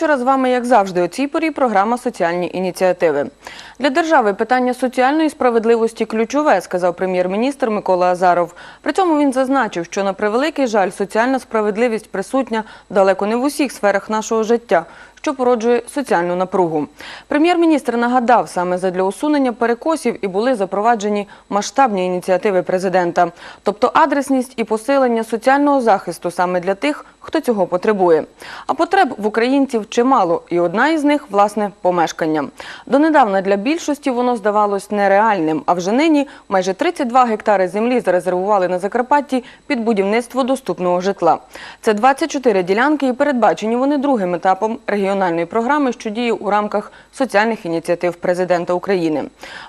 Вечора. З вами, як завжди, у цій порі програма Соціальні ініціативи. Для держави питання соціальної справедливості ключове, сказав прем'єр-міністр Микола Азаров. При цьому він зазначив, що на превеликий жаль соціальна справедливість присутня далеко не в усіх сферах нашого життя, що породжує соціальну напругу. Прем'єр-міністр нагадав, саме задля усунення перекосів і були запроваджені масштабні ініціативи президента, тобто адресність і посилення соціального захисту саме для тих, хто цього потребує. А потреб в українців чимало, і одна із них власне помешкання. Донедавна для більшості воно здавалось нереальним. А вже нині майже 32 гектари землі зарезервували на Закарпатті під будівництво доступного житла. Це 24 ділянки, і передбачені вони другим етапом регіональної програми, що діє у рамках соціальних ініціатив президента України.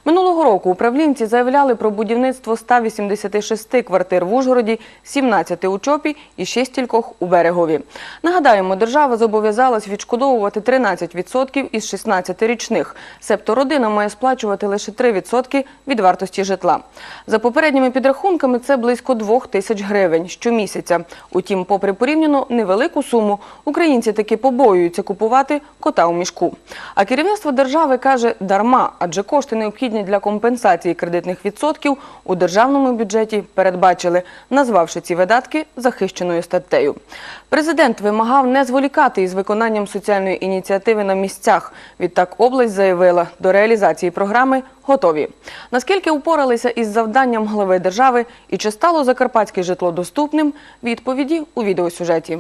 Минулого року управлінці заявляли про будівництво 186 квартир в Ужгороді, 17 у Чопі і ще стількох у Берегові. Нагадаємо, держава зобов'язалась відшкодовувати 13% із 16 річних. Себто родина має сплачувати лише 3% від вартості житла. За попередніми підрахунками, це близько 2 тисяч гривень щомісяця. Утім, попри порівняно невелику суму, українці таки побоюються купувати кота у мішку. А керівництво держави каже дарма, адже кошти необхідні для компенсації кредитних відсотків у державному бюджеті передбачили, назвавши ці видатки захищеною статтею. Президент вимагав не зволікати із виконанням соціальної ініціативи на місцях. Відтак область заявила, до реалізації програми готові. Наскільки упоралися із завданням глави держави і чи стало закарпатське житло доступним? Відповіді у відеосюжеті.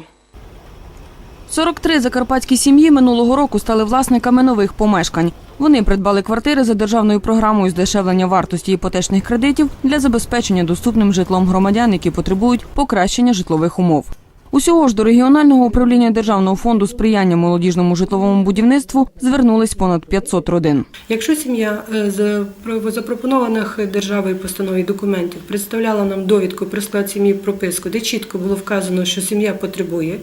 43 закарпатські сім'ї минулого року стали власниками нових помешкань. Вони придбали квартири за державною програмою здешевлення вартості іпотечних кредитів для забезпечення доступним житлом громадян, які потребують покращення житлових умов. Усього ж до регіонального управління Державного фонду сприяння молодіжному житловому будівництву звернулись понад 500 родин. Якщо сім'я е, з про- запропонованих державою постанові документів представляла нам довідку про склад сім'ї прописку, де чітко було вказано, що сім'я потребує,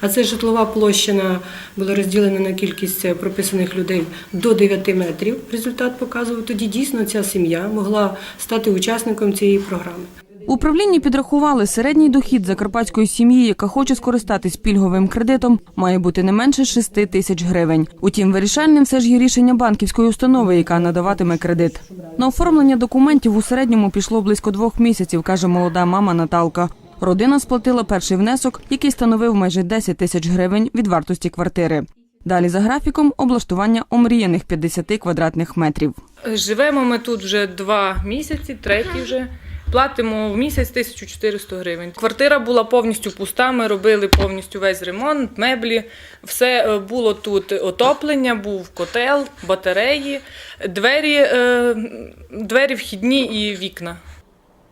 а це житлова площина була розділена на кількість е, прописаних людей до 9 метрів. Результат показував, тоді дійсно ця сім'я могла стати учасником цієї програми. Управлінні підрахували, середній дохід закарпатської сім'ї, яка хоче скористатись пільговим кредитом, має бути не менше 6 тисяч гривень. Утім, вирішальним все ж є рішення банківської установи, яка надаватиме кредит. На оформлення документів у середньому пішло близько двох місяців, каже молода мама Наталка. Родина сплатила перший внесок, який становив майже 10 тисяч гривень від вартості квартири. Далі за графіком облаштування омріяних 50 квадратних метрів. Живемо ми тут вже два місяці, третій вже. Платимо в місяць 1400 гривень. Квартира була повністю пуста. Ми робили повністю весь ремонт, меблі. Все е, було тут отоплення, був котел, батареї, двері, е, двері вхідні і вікна.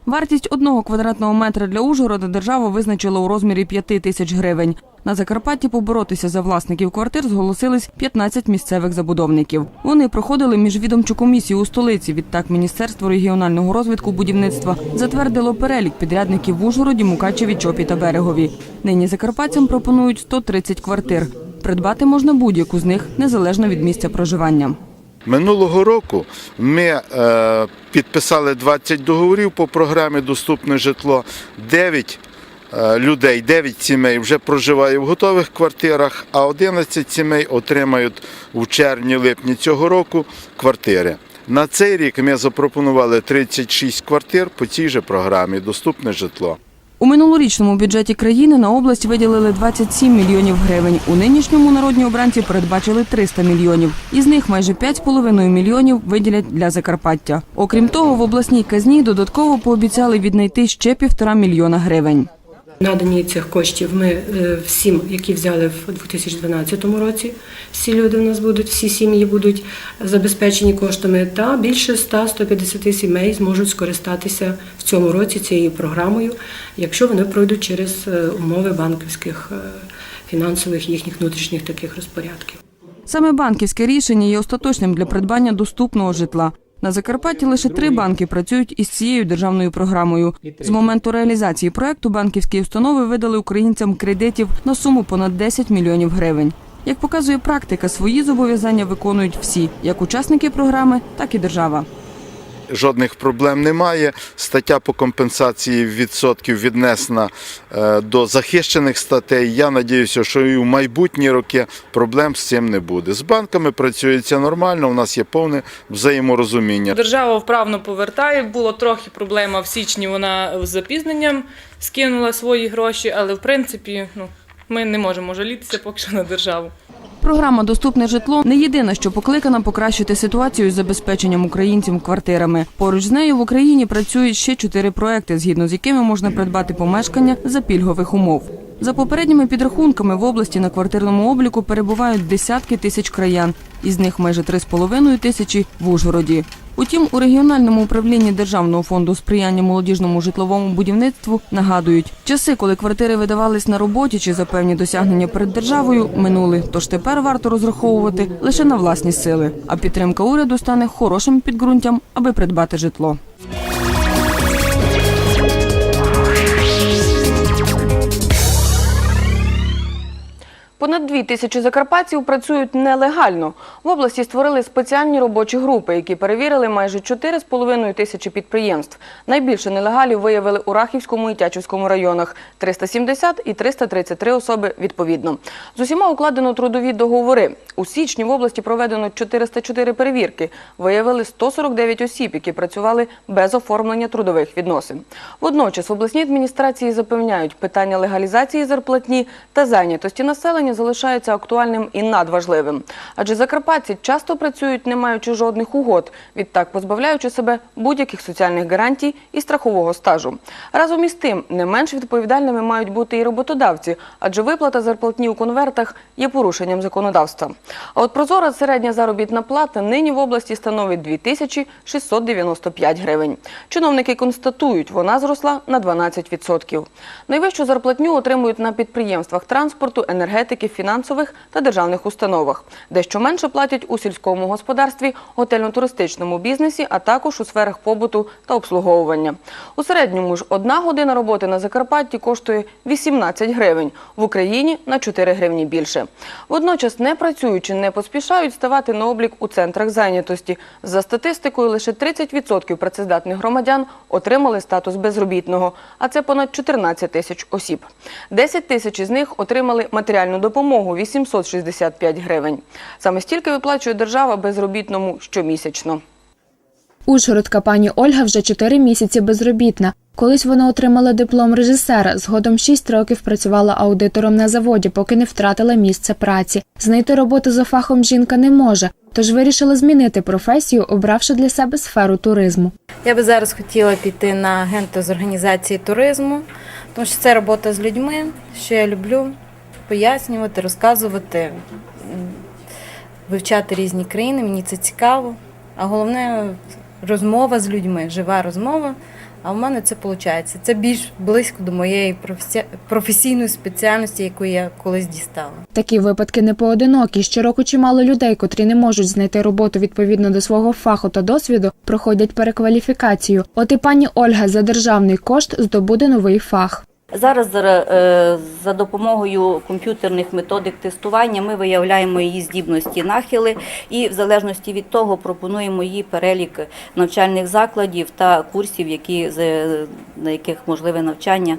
Вартість одного квадратного метра для Ужгорода держава визначила у розмірі 5 тисяч гривень. На Закарпатті поборотися за власників квартир зголосились 15 місцевих забудовників. Вони проходили міжвідомчу комісію у столиці. Відтак Міністерство регіонального розвитку будівництва затвердило перелік підрядників в Ужгороді, Мукачеві, Чопі та Берегові. Нині закарпатцям пропонують 130 квартир. Придбати можна будь-яку з них незалежно від місця проживання. Минулого року ми е, підписали 20 договорів по програмі Доступне житло. 9 е, людей, 9 сімей вже проживає в готових квартирах, а 11 сімей отримають у червні-липні цього року квартири. На цей рік ми запропонували 36 квартир по цій же програмі Доступне житло. У минулорічному бюджеті країни на область виділили 27 мільйонів гривень. У нинішньому народні обранці передбачили 300 мільйонів. Із них майже 5,5 мільйонів виділять для Закарпаття. Окрім того, в обласній казні додатково пообіцяли віднайти ще півтора мільйона гривень. Надані цих коштів ми е, всім, які взяли в 2012 році. Всі люди в нас будуть, всі сім'ї будуть забезпечені коштами, та більше 100-150 сімей зможуть скористатися в цьому році цією програмою, якщо вони пройдуть через е, умови банківських е, фінансових їхніх внутрішніх таких розпорядків. Саме банківське рішення є остаточним для придбання доступного житла. На Закарпатті лише три банки працюють із цією державною програмою. З моменту реалізації проекту банківські установи видали українцям кредитів на суму понад 10 мільйонів гривень. Як показує практика, свої зобов'язання виконують всі, як учасники програми, так і держава. Жодних проблем немає. Стаття по компенсації відсотків віднесена е, до захищених статей. Я надіюся, що і в майбутні роки проблем з цим не буде. З банками працюється нормально, у нас є повне взаєморозуміння. Держава вправно повертає. Було трохи проблема в січні. Вона з запізненням скинула свої гроші, але в принципі, ну ми не можемо жалітися поки що на державу. Програма Доступне житло не єдина, що покликана покращити ситуацію з забезпеченням українців квартирами. Поруч з нею в Україні працюють ще чотири проекти, згідно з якими можна придбати помешкання за пільгових умов. За попередніми підрахунками в області на квартирному обліку перебувають десятки тисяч краян, із них майже 3,5 тисячі в Ужгороді. Утім, у регіональному управлінні Державного фонду сприяння молодіжному житловому будівництву нагадують, часи, коли квартири видавались на роботі чи за певні досягнення перед державою, минули. Тож тепер варто розраховувати лише на власні сили. А підтримка уряду стане хорошим підґрунтям, аби придбати житло. Понад дві тисячі закарпатців працюють нелегально. В області створили спеціальні робочі групи, які перевірили майже 4,5 тисячі підприємств. Найбільше нелегалів виявили у Рахівському і Тячівському районах – 370 і 333 особи відповідно. З усіма укладено трудові договори. У січні в області проведено 404 перевірки. Виявили 149 осіб, які працювали без оформлення трудових відносин. Водночас в обласній адміністрації запевняють, питання легалізації зарплатні та зайнятості населення залишається актуальним і надважливим. Адже закарпатці часто працюють, не маючи жодних угод, відтак позбавляючи себе будь-яких соціальних гарантій і страхового стажу. Разом із тим, не менш відповідальними мають бути і роботодавці, адже виплата зарплатні у конвертах є порушенням законодавства. А от прозора середня заробітна плата нині в області становить 2695 гривень. Чиновники констатують, вона зросла на 12%. Найвищу зарплатню отримують на підприємствах транспорту, енергетики, фінансових та державних установах. Дещо менше платять у сільському господарстві, готельно-туристичному бізнесі, а також у сферах побуту та обслуговування. У середньому ж одна година роботи на Закарпатті коштує 18 гривень, в Україні на 4 гривні більше. Водночас не працюючи, не поспішають ставати на облік у центрах зайнятості. За статистикою, лише 30% працездатних громадян отримали статус безробітного, а це понад 14 тисяч осіб. 10 тисяч із них отримали матеріальну допомогу 865 гривень. Саме стільки виплачує держава безробітному щомісячно. Ужгородка пані Ольга вже 4 місяці безробітна. Колись вона отримала диплом режисера. Згодом 6 років працювала аудитором на заводі, поки не втратила місце праці. Знайти роботу за фахом жінка не може, тож вирішила змінити професію, обравши для себе сферу туризму. Я би зараз хотіла піти на агента з організації туризму, тому що це робота з людьми, що я люблю пояснювати, розказувати, вивчати різні країни. Мені це цікаво. А головне розмова з людьми, жива розмова. А в мене це виходить. Це більш близько до моєї професі- професійної спеціальності, яку я колись дістала. Такі випадки не поодинокі. Щороку чимало людей, котрі не можуть знайти роботу відповідно до свого фаху та досвіду, проходять перекваліфікацію. От і пані Ольга за державний кошт здобуде новий фах. Зараз за, е, допомогою комп'ютерних методик тестування ми виявляємо її здібності, нахили, і в залежності від того пропонуємо їй перелік навчальних закладів та курсів, які на яких можливе навчання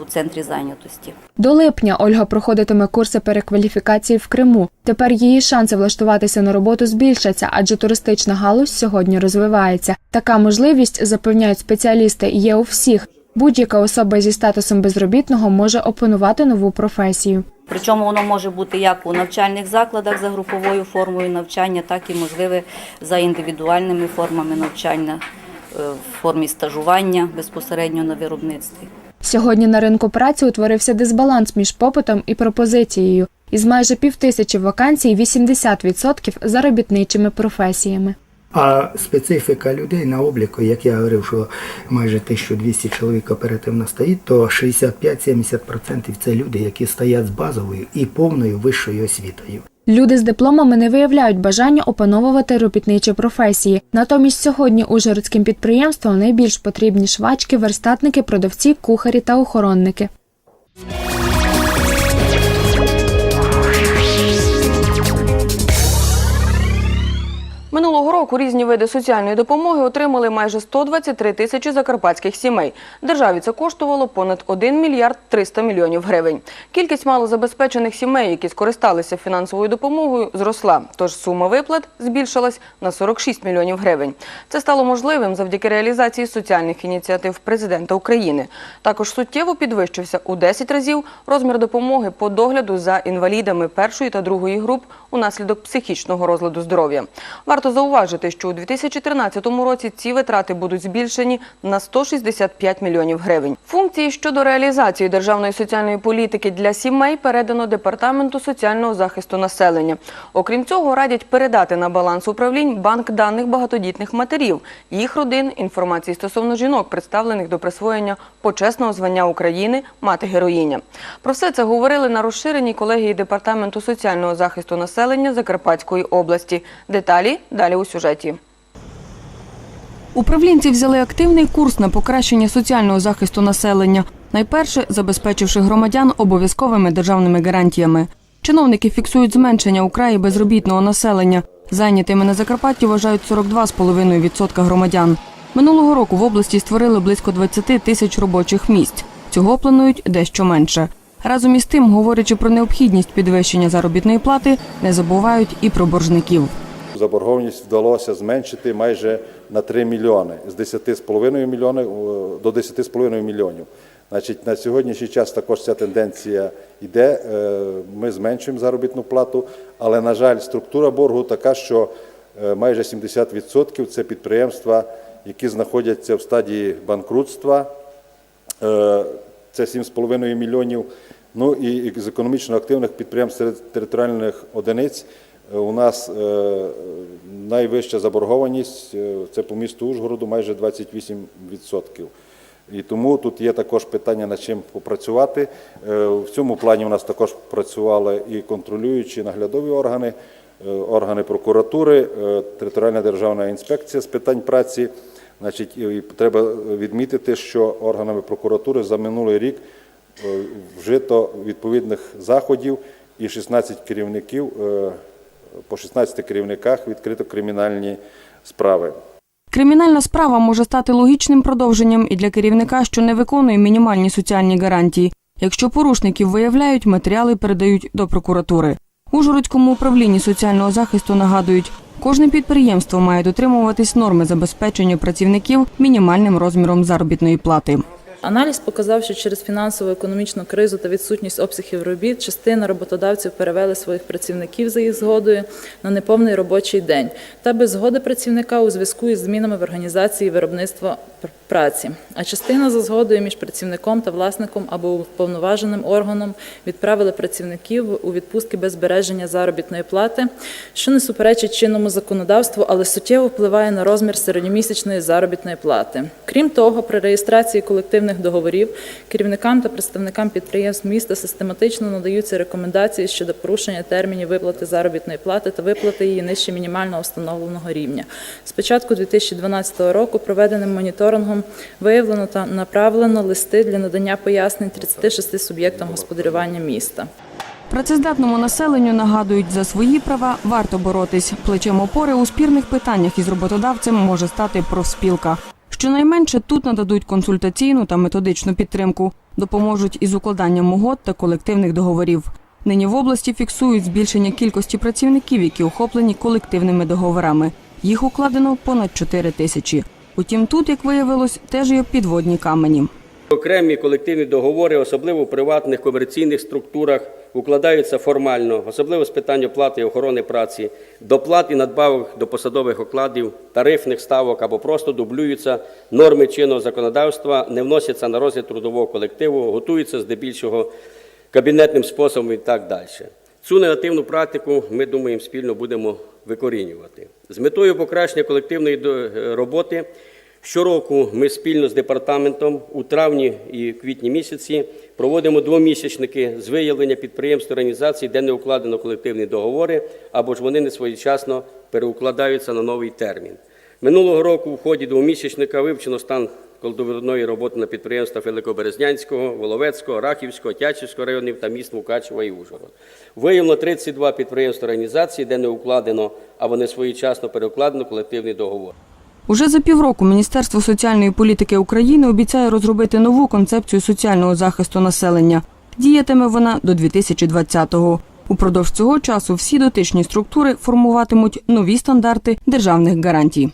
у центрі зайнятості. До липня Ольга проходитиме курси перекваліфікації в Криму. Тепер її шанси влаштуватися на роботу збільшаться, адже туристична галузь сьогодні розвивається. Така можливість, запевняють спеціалісти, є у всіх. Будь-яка особа зі статусом безробітного може опанувати нову професію. Причому воно може бути як у навчальних закладах за груповою формою навчання, так і можливе за індивідуальними формами навчання е, в формі стажування безпосередньо на виробництві. Сьогодні на ринку праці утворився дисбаланс між попитом і пропозицією. Із майже півтисячі вакансій 80% за робітничими професіями. А специфіка людей на обліку, як я говорив, що майже 1200 чоловік оперативно стоїть, то 65-70% це люди, які стоять з базовою і повною вищою освітою. Люди з дипломами не виявляють бажання опановувати робітничі професії. Натомість сьогодні ужгородським підприємствам найбільш потрібні швачки, верстатники, продавці, кухарі та охоронники. Минулого року різні види соціальної допомоги отримали майже 123 тисячі закарпатських сімей. Державі це коштувало понад 1 мільярд 300 мільйонів гривень. Кількість малозабезпечених сімей, які скористалися фінансовою допомогою, зросла. Тож сума виплат збільшилась на 46 мільйонів гривень. Це стало можливим завдяки реалізації соціальних ініціатив президента України. Також суттєво підвищився у 10 разів розмір допомоги по догляду за інвалідами першої та другої груп унаслідок психічного розладу здоров'я. Варто зауважити, що у 2013 році ці витрати будуть збільшені на 165 мільйонів гривень. Функції щодо реалізації державної соціальної політики для сімей передано департаменту соціального захисту населення. Окрім цього, радять передати на баланс управлінь банк даних багатодітних матерів, їх родин, інформації стосовно жінок, представлених до присвоєння почесного звання України мати героїня. Про все це говорили на розширеній колегії департаменту соціального захисту населення Закарпатської області. Деталі далі у сюжеті. Управлінці взяли активний курс на покращення соціального захисту населення, найперше забезпечивши громадян обов'язковими державними гарантіями. Чиновники фіксують зменшення у краї безробітного населення. Зайнятими на Закарпатті вважають 42,5% громадян. Минулого року в області створили близько 20 тисяч робочих місць. Цього планують дещо менше. Разом із тим, говорячи про необхідність підвищення заробітної плати, не забувають і про боржників. Заборгованість вдалося зменшити майже на 3 мільйони з 10,5 мільйонів е, до 10,5 мільйонів. Значить, на сьогоднішній час також ця тенденція йде. Е, Ми зменшуємо заробітну плату, але, на жаль, структура боргу така, що е, майже 70% це підприємства, які знаходяться в стадії банкрутства. Це 7,5 мільйонів. Ну і з економічно активних підприємств серед територіальних одиниць у нас е, найвища заборгованість е, це по місту Ужгороду майже 28%. І тому тут є також питання, над чим попрацювати. Е, В цьому плані у нас також працювали і контролюючі наглядові органи, е, органи прокуратури, е, територіальна державна інспекція з питань праці. Значить, і треба відмітити, що органами прокуратури за минулий рік е, вжито відповідних заходів і 16 керівників, е, по 16 керівниках відкрито кримінальні справи. Кримінальна справа може стати логічним продовженням і для керівника, що не виконує мінімальні соціальні гарантії. Якщо порушників виявляють, матеріали передають до прокуратури. Ужгородському управлінні соціального захисту нагадують, кожне підприємство має дотримуватись норми забезпечення працівників мінімальним розміром заробітної плати. Аналіз показав, що через фінансово-економічну кризу та відсутність обсягів робіт частина роботодавців перевели своїх працівників за їх згодою на неповний робочий день та без згоди працівника у зв'язку із змінами в організації виробництва праці. А частина за згодою між працівником та власником або уповноваженим органом відправили працівників у відпустки без збереження заробітної плати, що не суперечить чинному законодавству, але суттєво впливає на розмір середньомісячної заробітної плати. Крім того, при реєстрації колективних договорів керівникам та представникам підприємств міста систематично надаються рекомендації щодо порушення термінів виплати заробітної плати та виплати її нижче мінімального встановленого рівня. З початку 2012 року проведеним моніторингом виявлено та направлено листи для надання пояснень 36 суб'єктам господарювання міста. Працездатному населенню нагадують, за свої права варто боротись. Плечем опори у спірних питаннях із роботодавцем може стати профспілка. Щонайменше тут нададуть консультаційну та методичну підтримку, допоможуть із укладанням угод та колективних договорів. Нині в області фіксують збільшення кількості працівників, які охоплені колективними договорами. Їх укладено понад 4 тисячі. Утім, тут, як виявилось, теж є підводні камені. Окремі колективні договори, особливо в приватних комерційних структурах, укладаються формально, особливо з питань оплати і охорони праці, доплат і надбавок до посадових окладів, тарифних ставок або просто дублюються норми чинного законодавства, не вносяться на розгляд трудового колективу, готуються здебільшого кабінетним способом і так далі. Цю негативну практику ми думаємо спільно будемо викорінювати. З метою покращення колективної роботи Щороку ми спільно з департаментом у травні і квітні місяці проводимо двомісячники з виявлення підприємств організацій, де не укладено колективні договори, або ж вони не своєчасно переукладаються на новий термін. Минулого року в ході двомісячника вивчено стан колдовидної роботи на підприємствах Великоберезнянського, Воловецького, Рахівського, Тячівського районів та міст Мукачева і Ужгород. Виявлено 32 підприємства організації, де не укладено або не своєчасно переукладено колективний договор. Уже за півроку Міністерство соціальної політики України обіцяє розробити нову концепцію соціального захисту населення. Діятиме вона до 2020-го. Упродовж цього часу всі дотичні структури формуватимуть нові стандарти державних гарантій.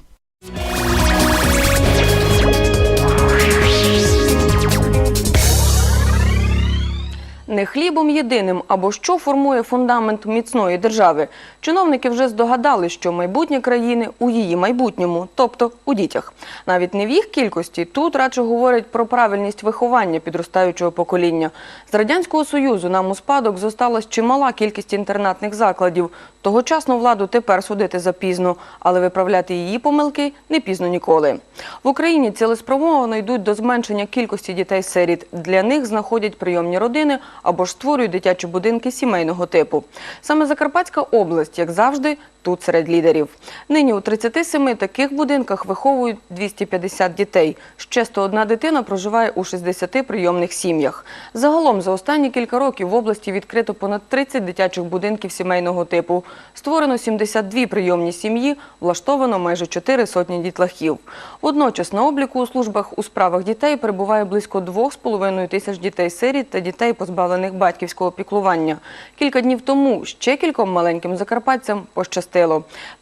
Хлібом єдиним або що формує фундамент міцної держави. Чиновники вже здогадали, що майбутнє країни у її майбутньому, тобто у дітях. Навіть не в їх кількості тут радше говорять про правильність виховання підростаючого покоління. З радянського союзу нам у спадок зосталась чимала кількість інтернатних закладів. Тогочасну владу тепер судити запізно, але виправляти її помилки не пізно ніколи. В Україні цілеспрямовано йдуть до зменшення кількості дітей-сиріт. Для них знаходять прийомні родини або ж створюють дитячі будинки сімейного типу. Саме Закарпатська область, як завжди, тут серед лідерів. Нині у 37 таких будинках виховують 250 дітей. Ще 101 дитина проживає у 60 прийомних сім'ях. Загалом за останні кілька років в області відкрито понад 30 дитячих будинків сімейного типу. Створено 72 прийомні сім'ї, влаштовано майже 4 сотні дітлахів. Водночас на обліку у службах у справах дітей перебуває близько 2,5 тисяч дітей-сиріт та дітей, позбавлених батьківського піклування. Кілька днів тому ще кільком маленьким закарпатцям пощастило.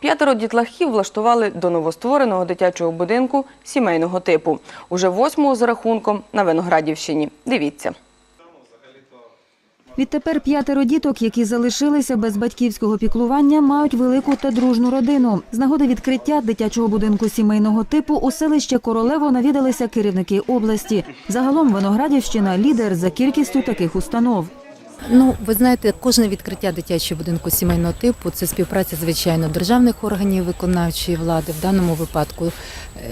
П'ятеро дітлахів влаштували до новоствореного дитячого будинку сімейного типу. Уже восьмого за рахунком на Виноградівщині. Дивіться. Відтепер п'ятеро діток, які залишилися без батьківського піклування, мають велику та дружну родину. З нагоди відкриття дитячого будинку сімейного типу у селище Королево навідалися керівники області. Загалом Виноградівщина лідер за кількістю таких установ. Ну, ви знаєте, кожне відкриття дитячого будинку сімейного типу це співпраця, звичайно, державних органів виконавчої влади. В даному випадку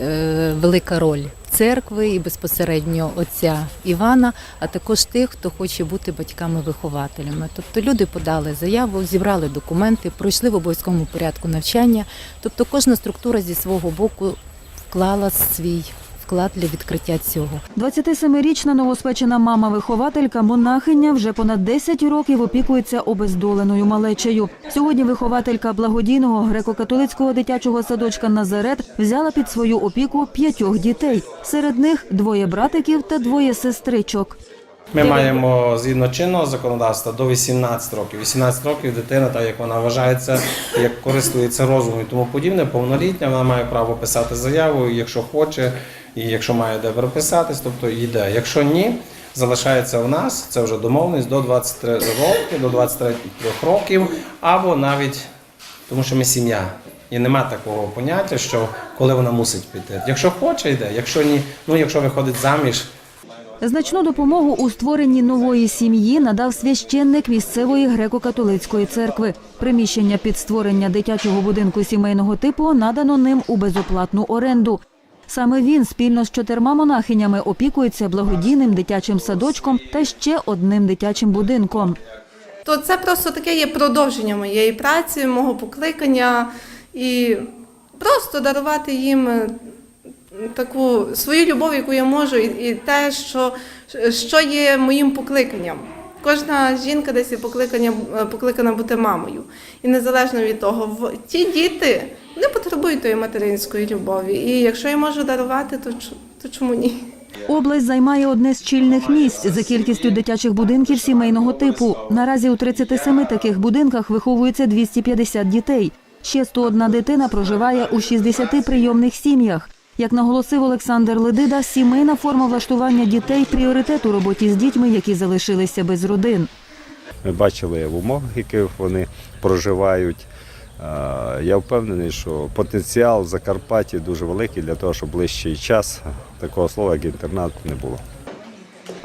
е, велика роль церкви і безпосередньо отця Івана, а також тих, хто хоче бути батьками-вихователями. Тобто люди подали заяву, зібрали документи, пройшли в обов'язковому порядку навчання. Тобто кожна структура зі свого боку вклала свій вклад для відкриття цього. 27-річна новоспечена мама-вихователька монахиня вже понад 10 років опікується обездоленою малечею. Сьогодні вихователька благодійного греко-католицького дитячого садочка Назарет взяла під свою опіку п'ятьох дітей. Серед них двоє братиків та двоє сестричок. Ми маємо згідно чинного законодавства до 18 років. 18 років дитина, так як вона вважається, як користується розумом і тому подібне, повнолітня, вона має право писати заяву, якщо хоче, і якщо має де переписатись, тобто йде. Якщо ні, залишається в нас, це вже домовленість до 23 років, до 23 років, або навіть тому, що ми сім'я. І нема такого поняття, що коли вона мусить піти. Якщо хоче, йде, якщо ні, ну якщо виходить заміж. Значну допомогу у створенні нової сім'ї надав священник місцевої греко-католицької церкви. Приміщення під створення дитячого будинку сімейного типу надано ним у безоплатну оренду. Саме він спільно з чотирма монахинями опікується благодійним дитячим садочком та ще одним дитячим будинком. То це просто таке є продовження моєї праці, мого покликання і просто дарувати їм таку свою любов, яку я можу, і, і те, що, що є моїм покликанням. Кожна жінка десь покликання, е, покликана бути мамою. І незалежно від того, в- ті діти не потребують тої материнської любові. І якщо я можу дарувати, то, то чому ні? Область займає одне з чільних місць за кількістю дитячих будинків сімейного типу. Наразі у 37 таких будинках виховується 250 дітей. Ще 101 дитина проживає у 60 прийомних сім'ях. Як наголосив Олександр Ледида, сімейна форма влаштування дітей пріоритет у роботі з дітьми, які залишилися без родин. Ми бачили в умовах, в яких вони проживають. Я впевнений, що потенціал в Закарпатті дуже великий для того, щоб ближчий час такого слова, як інтернат, не було.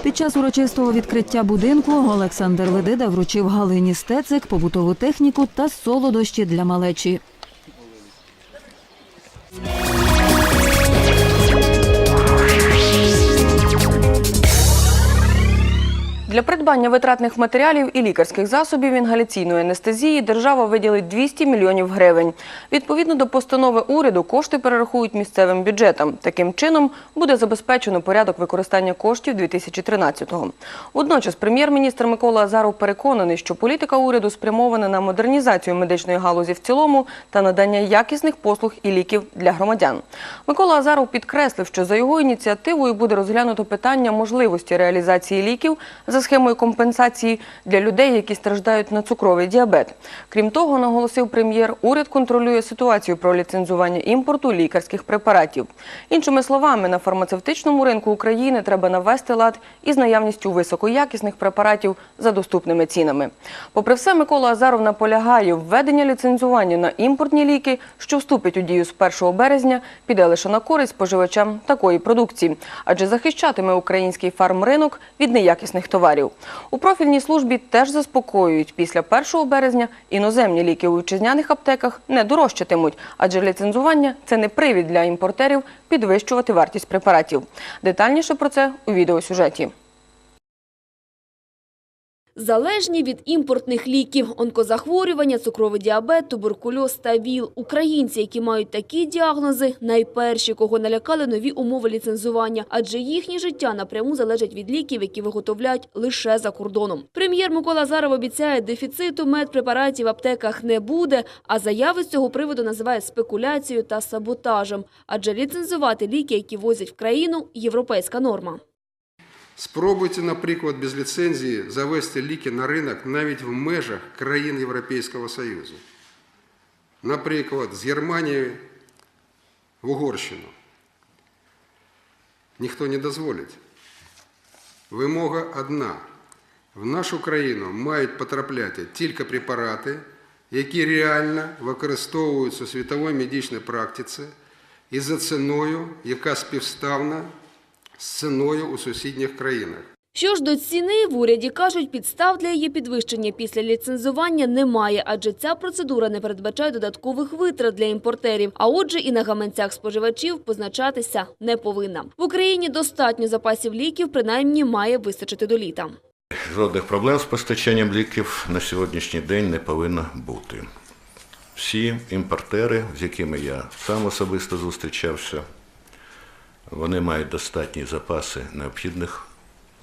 Під час урочистого відкриття будинку Олександр Ледида вручив Галині Стецик побутову техніку та солодощі для малечі. Для придбання витратних матеріалів і лікарських засобів інгаляційної анестезії держава виділить 200 мільйонів гривень. Відповідно до постанови уряду, кошти перерахують місцевим бюджетам. Таким чином буде забезпечено порядок використання коштів 2013-го. Водночас прем'єр-міністр Микола Азаров переконаний, що політика уряду спрямована на модернізацію медичної галузі в цілому та надання якісних послуг і ліків для громадян. Микола Азаров підкреслив, що за його ініціативою буде розглянуто питання можливості реалізації ліків за схемою компенсації для людей, які страждають на цукровий діабет. Крім того, наголосив прем'єр, уряд контролює ситуацію про ліцензування імпорту лікарських препаратів. Іншими словами, на фармацевтичному ринку України треба навести лад із наявністю високоякісних препаратів за доступними цінами. Попри все, Микола Азаров наполягає, введення ліцензування на імпортні ліки, що вступить у дію з 1 березня, піде лише на користь споживачам такої продукції, адже захищатиме український фармринок від неякісних товарів. У профільній службі теж заспокоюють, після 1 березня іноземні ліки у вітчизняних аптеках не дорожчатимуть, адже ліцензування – це не привід для імпортерів підвищувати вартість препаратів. Детальніше про це у відеосюжеті. Залежні від імпортних ліків, онкозахворювання, цукровий діабет, туберкульоз та ВІЛ. Українці, які мають такі діагнози, найперші, кого налякали нові умови ліцензування, адже їхнє життя напряму залежить від ліків, які виготовляють лише за кордоном. Прем'єр Микола Заров обіцяє, дефіциту медпрепаратів в аптеках не буде, а заяви з цього приводу називає спекуляцією та саботажем, адже ліцензувати ліки, які возять в країну – європейська норма. Спробуйте, наприклад, без ліцензії завести ліки на ринок навіть в межах країн Європейського Союзу. Наприклад, з Германії в Угорщину. Ніхто не дозволить. Вимога одна. В нашу країну мають потрапляти тільки препарати, які реально використовуються у світовій медичній практиці і за ціною, яка співставна з ціною у сусідніх країнах. Що ж до ціни, в уряді кажуть, підстав для її підвищення після ліцензування немає, адже ця процедура не передбачає додаткових витрат для імпортерів, а отже і на гаманцях споживачів позначатися не повинна. В Україні достатньо запасів ліків, принаймні має вистачити до літа. Жодних проблем з постачанням ліків на сьогоднішній день не повинно бути. Всі імпортери, з якими я сам особисто зустрічався, вони мають достатні запаси необхідних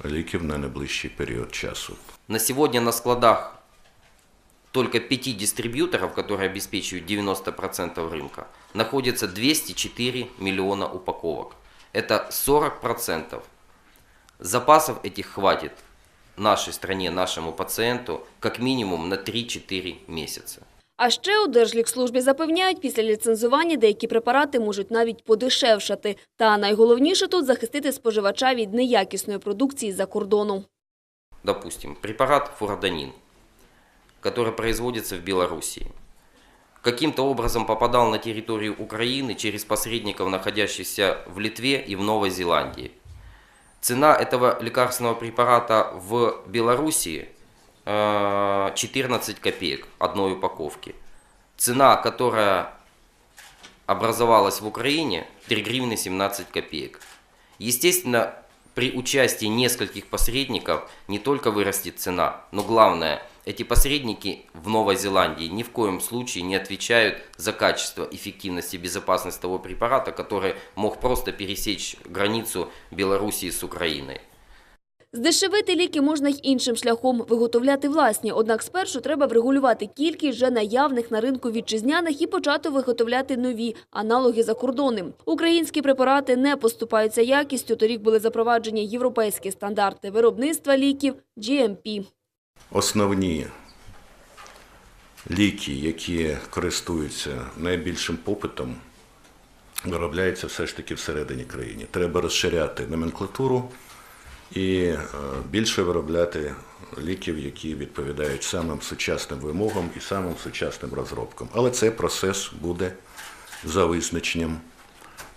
ліків на найближчий період часу. На сегодня на складах только пяти дистрибьюторов, которые обеспечивают 90% рынка, находится 204 миллиона упаковок. Это 40%. Запасов этих хватит нашей стране, нашему пациенту, как минимум на 3-4 месяца. А ще у Держлікслужбі запевняють, після ліцензування деякі препарати можуть навіть подешевшати. Та найголовніше тут захистити споживача від неякісної продукції за кордону. Допустим, препарат фурадонин, который производится в Белоруссии, каким-то образом попадал на территорию Украины через посредников, находящихся в Литве и в Новой Зеландии. Цена этого лекарственного препарата в Белоруссии э, 14 копеек одной упаковки. Цена, которая образовалась в Украине, 3 гривны 17 копеек. Естественно, при участии нескольких посредников не только вырастет цена, но главное, эти посредники в Новой Зеландии ни в коем случае не отвечают за качество, эффективность и безопасность того препарата, который мог просто пересечь границу Белоруссии с Украиной. Здешевити ліки можна й іншим шляхом – виготовляти власні. Однак спершу треба врегулювати кількість вже наявних на ринку вітчизняних і почати виготовляти нові аналоги закордонним. Українські препарати не поступаються якістю. Торік були запроваджені європейські стандарти виробництва ліків GMP. Основні ліки, які користуються найбільшим попитом, виробляються все ж таки всередині країни. Треба розширяти номенклатуру і е, більше виробляти ліків, які відповідають самим сучасним вимогам і самим сучасним розробкам. Але цей процес буде за визначенням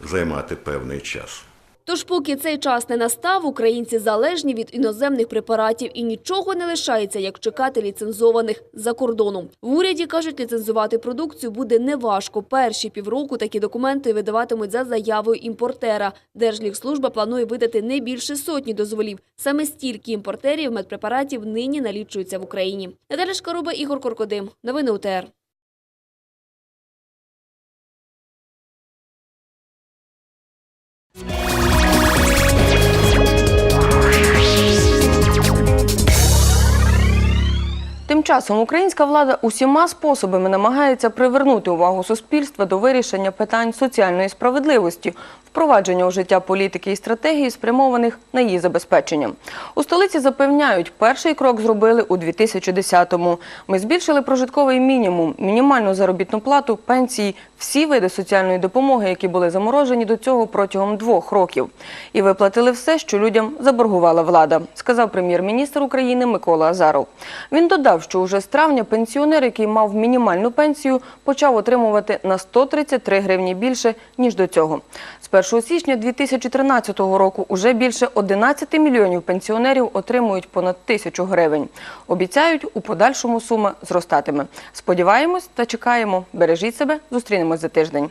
займати певний час. Тож, поки цей час не настав, українці залежні від іноземних препаратів і нічого не лишається, як чекати ліцензованих за кордону. В уряді кажуть, ліцензувати продукцію буде неважко. Перші півроку такі документи видаватимуть за заявою імпортера. Держлікслужба планує видати не більше сотні дозволів. Саме стільки імпортерів медпрепаратів нині налічується в Україні. Наталя Шкаруба, Ігор Коркодим. Новини УТР. Часом українська влада усіма способами намагається привернути увагу суспільства до вирішення питань соціальної справедливості, впровадження у життя політики і стратегії, спрямованих на її забезпечення. У столиці запевняють, перший крок зробили у 2010-му. Ми збільшили прожитковий мінімум, мінімальну заробітну плату, пенсії, всі види соціальної допомоги, які були заморожені до цього протягом двох років. І виплатили все, що людям заборгувала влада, сказав прем'єр-міністр України Микола Азаров. Він додав, що уже з травня пенсіонер, який мав мінімальну пенсію, почав отримувати на 133 гривні більше, ніж до цього. З 1 січня 2013 року уже більше 11 мільйонів пенсіонерів отримують понад тисячу гривень. Обіцяють, у подальшому сума зростатиме. Сподіваємось та чекаємо. Бережіть себе, зустрінемось за тиждень.